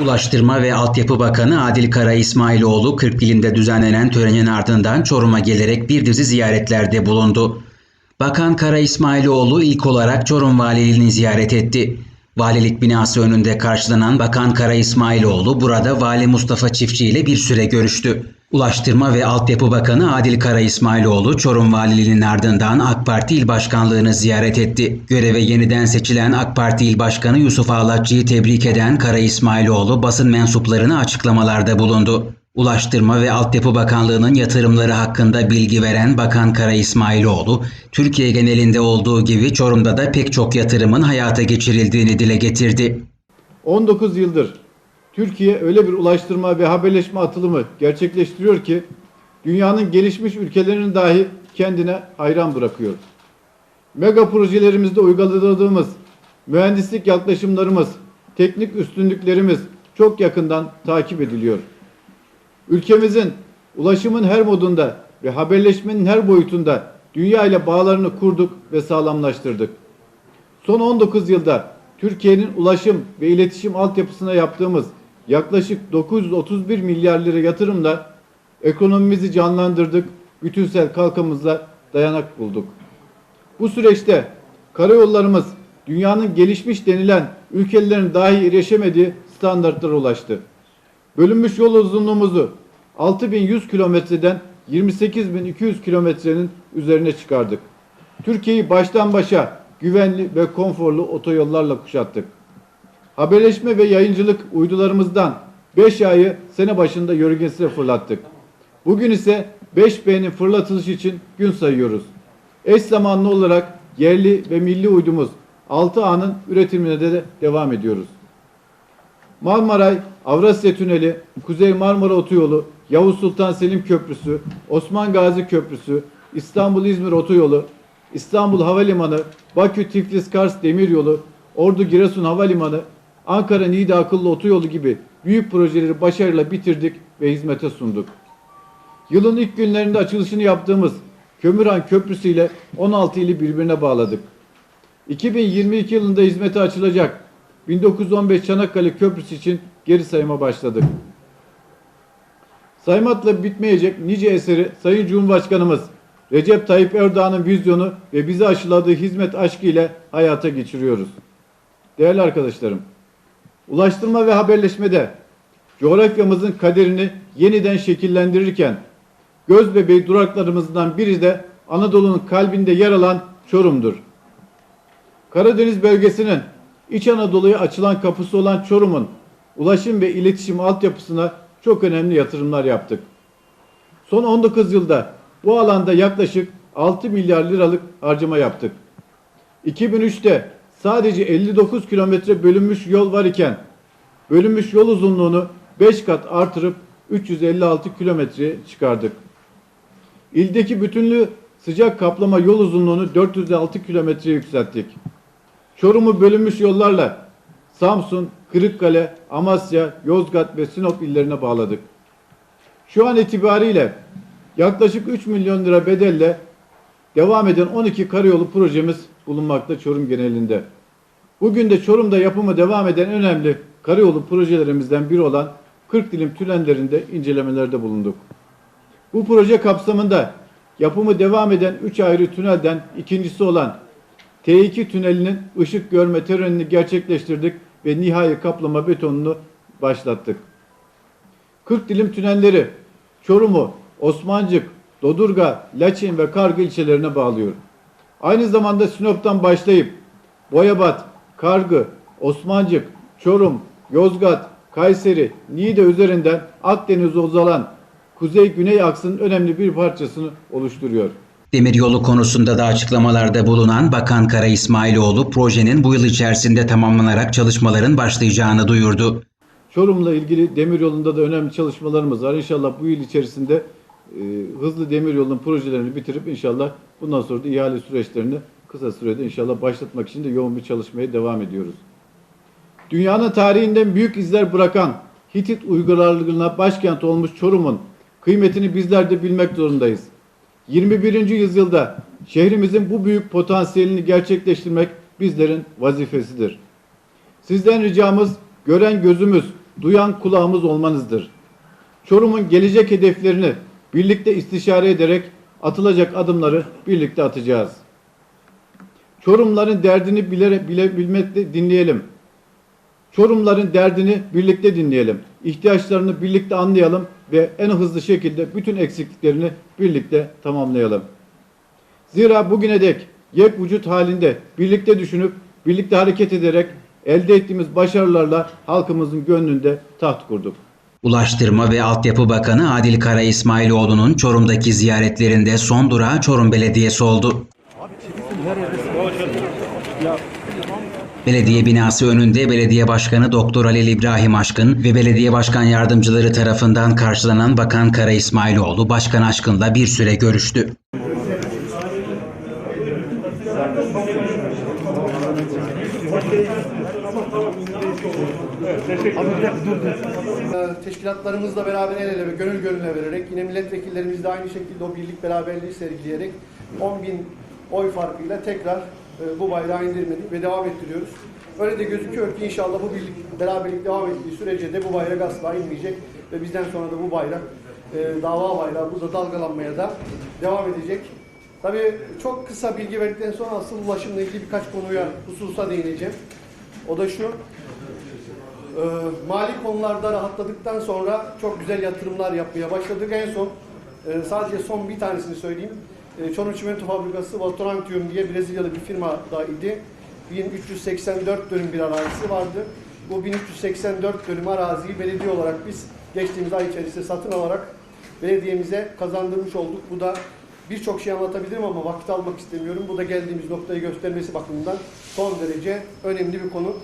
Ulaştırma ve Altyapı Bakanı Adil Kara İsmailoğlu 40 ilinde düzenlenen törenin ardından Çorum'a gelerek bir dizi ziyaretlerde bulundu. Bakan Kara İsmailoğlu ilk olarak Çorum Valiliğini ziyaret etti. Valilik binası önünde karşılanan Bakan Kara İsmailoğlu burada Vali Mustafa Çiftçi ile bir süre görüştü. Ulaştırma ve Altyapı Bakanı Adil Kara İsmailoğlu Çorum Valiliğinin ardından AK Parti İl Başkanlığını ziyaret etti. Göreve yeniden seçilen AK Parti İl Başkanı Yusuf Ağlatçı'yı tebrik eden Kara İsmailoğlu basın mensuplarına açıklamalarda bulundu. Ulaştırma ve Altyapı Bakanlığı'nın yatırımları hakkında bilgi veren Bakan Kara İsmailoğlu, Türkiye genelinde olduğu gibi Çorum'da da pek çok yatırımın hayata geçirildiğini dile getirdi. 19 yıldır Türkiye öyle bir ulaştırma ve haberleşme atılımı gerçekleştiriyor ki dünyanın gelişmiş ülkelerinin dahi kendine hayran bırakıyor. Mega projelerimizde uyguladığımız mühendislik yaklaşımlarımız, teknik üstünlüklerimiz çok yakından takip ediliyor. Ülkemizin ulaşımın her modunda ve haberleşmenin her boyutunda dünya ile bağlarını kurduk ve sağlamlaştırdık. Son 19 yılda Türkiye'nin ulaşım ve iletişim altyapısına yaptığımız yaklaşık 931 milyar lira yatırımla ekonomimizi canlandırdık, bütünsel kalkınmamıza dayanak bulduk. Bu süreçte karayollarımız dünyanın gelişmiş denilen ülkelerin dahi erişemediği standartlara ulaştı. Bölünmüş yol uzunluğumuzu 6100 kilometreden 28200 kilometrenin üzerine çıkardık. Türkiye'yi baştan başa güvenli ve konforlu otoyollarla kuşattık. Haberleşme ve yayıncılık uydularımızdan 5 ayı sene başında yörüngesine fırlattık. Bugün ise 5B'nin fırlatılışı için gün sayıyoruz. Eş zamanlı olarak yerli ve milli uydumuz 6A'nın üretimine de devam ediyoruz. Marmaray, Avrasya Tüneli, Kuzey Marmara Otoyolu, Yavuz Sultan Selim Köprüsü, Osman Gazi Köprüsü, İstanbul-İzmir Otoyolu, İstanbul Havalimanı, Bakü-Tiflis-Kars Demiryolu, Ordu-Giresun Havalimanı, Ankara-Niğde Akıllı Otoyolu gibi büyük projeleri başarıyla bitirdik ve hizmete sunduk. Yılın ilk günlerinde açılışını yaptığımız Kömürhan Köprüsü ile 16 ili birbirine bağladık. 2022 yılında hizmete açılacak 1915 Çanakkale Köprüsü için geri sayıma başladık. Saymakla bitmeyecek nice eseri Sayın Cumhurbaşkanımız Recep Tayyip Erdoğan'ın vizyonu ve bize aşıladığı hizmet aşkı ile hayata geçiriyoruz. Değerli arkadaşlarım, ulaştırma ve haberleşmede coğrafyamızın kaderini yeniden şekillendirirken göz bebeği duraklarımızdan biri de Anadolu'nun kalbinde yer alan Çorum'dur. Karadeniz bölgesinin İç Anadolu'ya açılan kapısı olan Çorum'un ulaşım ve iletişim altyapısına çok önemli yatırımlar yaptık. Son 19 yılda bu alanda yaklaşık 6 milyar liralık harcama yaptık. 2003'te sadece 59 kilometre bölünmüş yol var iken bölünmüş yol uzunluğunu 5 kat artırıp 356 kilometreye çıkardık. İldeki bütünlüğü sıcak kaplama yol uzunluğunu 406 kilometreye yükselttik. Çorum'u bölünmüş yollarla Samsun, Kırıkkale, Amasya, Yozgat ve Sinop illerine bağladık. Şu an itibariyle yaklaşık 3 milyon lira bedelle devam eden 12 karayolu projemiz bulunmakta Çorum genelinde. Bugün de Çorum'da yapımı devam eden önemli karayolu projelerimizden biri olan 40 dilim tünellerinde incelemelerde bulunduk. Bu proje kapsamında yapımı devam eden 3 ayrı tünelden ikincisi olan T2 tünelinin ışık görme törenini gerçekleştirdik ve nihai kaplama betonunu başlattık. 40 dilim tünelleri Çorum'u, Osmancık, Dodurga, Laçin ve Kargı ilçelerine bağlıyor. Aynı zamanda Sinop'tan başlayıp Boyabat, Kargı, Osmancık, Çorum, Yozgat, Kayseri, Niğde üzerinden Akdeniz'e uzanan kuzey-güney aksının önemli bir parçasını oluşturuyor. Demiryolu konusunda da açıklamalarda bulunan Bakan Kara İsmailoğlu projenin bu yıl içerisinde tamamlanarak çalışmaların başlayacağını duyurdu. Çorum'la ilgili demiryolunda da önemli çalışmalarımız var. İnşallah bu yıl içerisinde e, hızlı demiryolunun projelerini bitirip inşallah bundan sonra da ihale süreçlerini kısa sürede inşallah başlatmak için de yoğun bir çalışmaya devam ediyoruz. Dünyanın tarihinden büyük izler bırakan Hitit uygarlığına başkent olmuş Çorum'un kıymetini bizler de bilmek zorundayız. 21. yüzyılda şehrimizin bu büyük potansiyelini gerçekleştirmek bizlerin vazifesidir. Sizden ricamız gören gözümüz, duyan kulağımız olmanızdır. Çorum'un gelecek hedeflerini birlikte istişare ederek atılacak adımları birlikte atacağız. Çorumların derdini bile, bile bilmekte dinleyelim. Çorumların derdini birlikte dinleyelim. İhtiyaçlarını birlikte anlayalım ve en hızlı şekilde bütün eksikliklerini birlikte tamamlayalım. Zira bugüne dek yek vücut halinde birlikte düşünüp birlikte hareket ederek elde ettiğimiz başarılarla halkımızın gönlünde taht kurduk. Ulaştırma ve Altyapı Bakanı Adil Kara İsmailoğlu'nun Çorum'daki ziyaretlerinde son durağı Çorum Belediyesi oldu. Belediye binası önünde Belediye Başkanı Doktor Halil İbrahim Aşkın ve Belediye Başkan Yardımcıları tarafından karşılanan Bakan Kara İsmailoğlu Başkan Aşkın'la bir süre görüştü. Teşkilatlarımızla beraber el ele ve gönül gönüle vererek yine milletvekillerimiz de aynı şekilde o birlik beraberliği sergileyerek 10 bin oy farkıyla tekrar e, bu bayrağı indirmedik ve devam ettiriyoruz. Öyle de gözüküyor ki inşallah bu birlik beraberlik devam ettiği sürece de bu bayrak asla inmeyecek ve bizden sonra da bu bayrak e, dava bayrağı burada dalgalanmaya da devam edecek. Tabii çok kısa bilgi verdikten sonra asıl ulaşımla ilgili birkaç konuya hususa değineceğim. O da şu, ee, mali konularda rahatladıktan sonra çok güzel yatırımlar yapmaya başladık. En son e, sadece son bir tanesini söyleyeyim. E, Çorum Çimento Fabrikası Votorantium diye Brezilyalı bir firma da idi. 1384 dönüm bir arazisi vardı. Bu 1384 dönüm araziyi belediye olarak biz geçtiğimiz ay içerisinde satın alarak belediyemize kazandırmış olduk. Bu da birçok şey anlatabilirim ama vakit almak istemiyorum. Bu da geldiğimiz noktayı göstermesi bakımından son derece önemli bir konu.